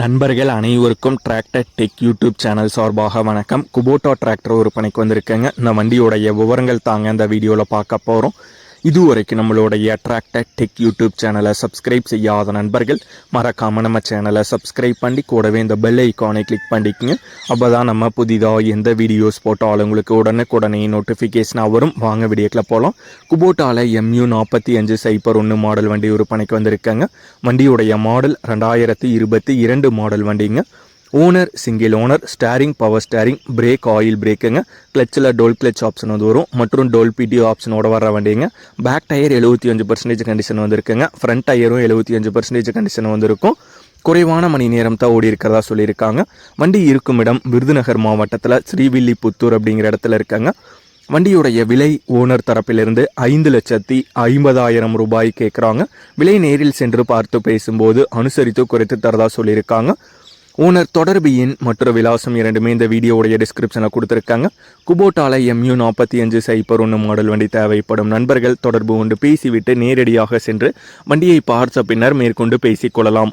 நண்பர்கள் அனைவருக்கும் tractor tech YouTube channel சார்பாக வணக்கம். குபோட்டா டிராக்டர் விற்பனைக்கு வந்திருக்கேங்க. இந்த வண்டியோடைய விவரங்கள் தாங்க இந்த வீடியோவில் பார்க்க போகிறோம் இதுவரைக்கும் நம்மளுடைய அட்ராக்டட் டெக் யூடியூப் சேனலை சப்ஸ்கிரைப் செய்யாத நண்பர்கள் மறக்காமல் நம்ம சேனலை சப்ஸ்கிரைப் பண்ணி கூடவே இந்த பெல் ஐக்கானை கிளிக் பண்ணிக்கோங்க. அப்போ தான் நம்ம புதிதாக எந்த வீடியோஸ் போட்டாலும் உங்களுக்கு உடனுக்குடனே நோட்டிஃபிகேஷனாக வரும். வாங்க வீடியோக்கில் போகலாம் குபோட்டாவில் எம்யூ நாற்பத்தி அஞ்சு சைப்பர் ஒன்று மாடல் வண்டி விற்பனைக்கு வந்திருக்காங்க. வண்டியுடைய மாடல் ரெண்டாயிரத்தி இருபத்தி இரண்டு மாடல் வண்டிங்க. Owner single owner steering power steering brake oil பிரேக்குங்க கிளச்சில் டோல் கிளச் ஆப்ஷன் வந்து வரும். மற்றும் டோல் பிடி ஆப்ஷனோட வர வண்டிங்க. பேக் டயர் எழுபத்தி அஞ்சு பர்சன்டேஜ் கண்டிஷன் வந்திருக்குங்க. ஃப்ரண்ட் டயரும் எழுபத்தி அஞ்சு பர்சன்டேஜ் கண்டிஷன் வந்திருக்கும். குறைவான மணி நேரம் தான் ஓடி இருக்கிறதா சொல்லியிருக்காங்க. வண்டி இருக்கும் இடம் விருதுநகர் மாவட்டத்தில் ஸ்ரீவில்லிபுத்தூர் அப்படிங்கிற இடத்துல இருக்காங்க. வண்டியுடைய விலை ஓனர் தரப்பிலிருந்து ஐந்து லட்சத்தி ஐம்பதாயிரம் ரூபாய் கேட்குறாங்க விலை நேரில் சென்று பார்த்து பேசும்போது அனுசரித்து குறைத்து தரதா சொல்லியிருக்காங்க. ஓனர் தொடர்பு எண் மற்றொரு விலாசம் இரண்டுமே இந்த வீடியோவுடைய டிஸ்கிரிப்ஷனில் கொடுத்துருக்காங்க. குபோட்டால எம்யூ நாற்பத்தி அஞ்சு சைப்பர் ஒன்று மாடல் வண்டி தேவைப்படும் நண்பர்கள் தொடர்பு கொண்டு பேசிவிட்டு நேரடியாக சென்று வண்டியை பார்த்த பின்னர் மேற்கொண்டு பேசிக்கொள்ளலாம்